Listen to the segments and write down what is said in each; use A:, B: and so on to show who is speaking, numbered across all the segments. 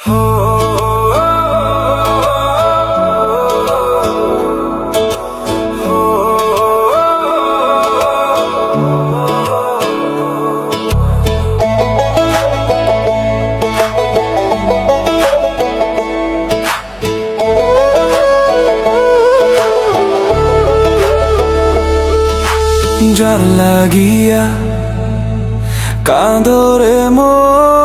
A: যার লাগিয়া কাঁদরে মো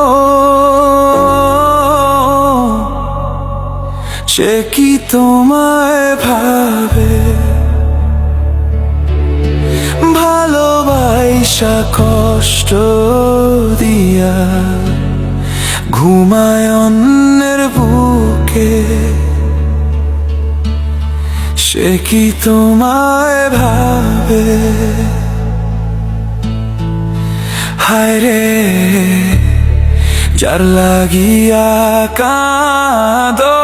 A: সে কি তোমায় ভাবে? ভালোবাসা কষ্ট দিয়া ঘুমায় অন্যের বুকে। সে কি তোমায় ভাবে? হায় রে, যার লাগিয়া কাঁদরে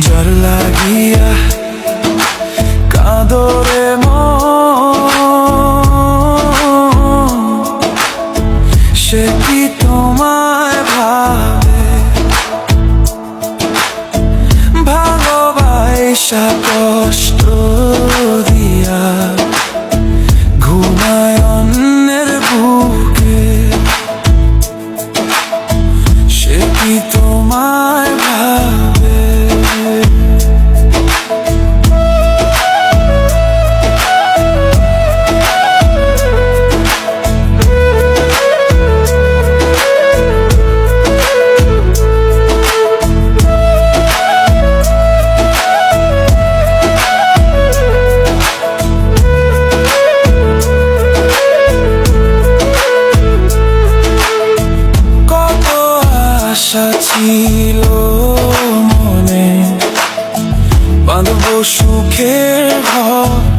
A: যার লাগিয়া কাঁদরে সে কি তোমায় ভাবে? ভালোবাসা কষ্ট দিয়া ঘুমায় অন্যের বুকে। সে তোমায় আশা ছিল মনে। বাঁধব সুখের ঘর।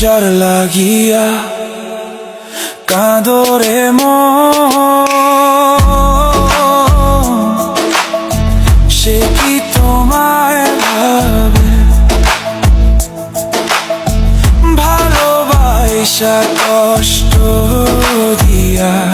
A: যার লাগিয়া কাঁদরে ম সে কি কষ্ট দিয়া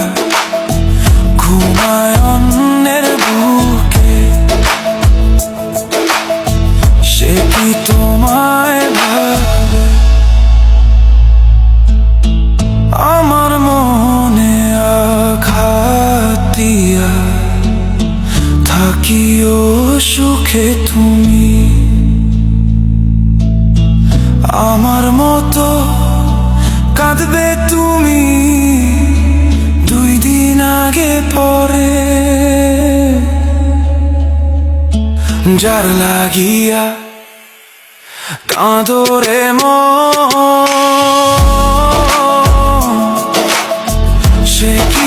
A: চোখে তুমি আমার মতো কাঁদবে তুমি দুই দিন আগে পরে। যার লাগিয়া কাঁদরে ম সে কি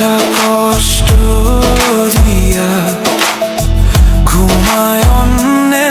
A: আশা কষ্ট দিয়া ঘুমায় অন্যের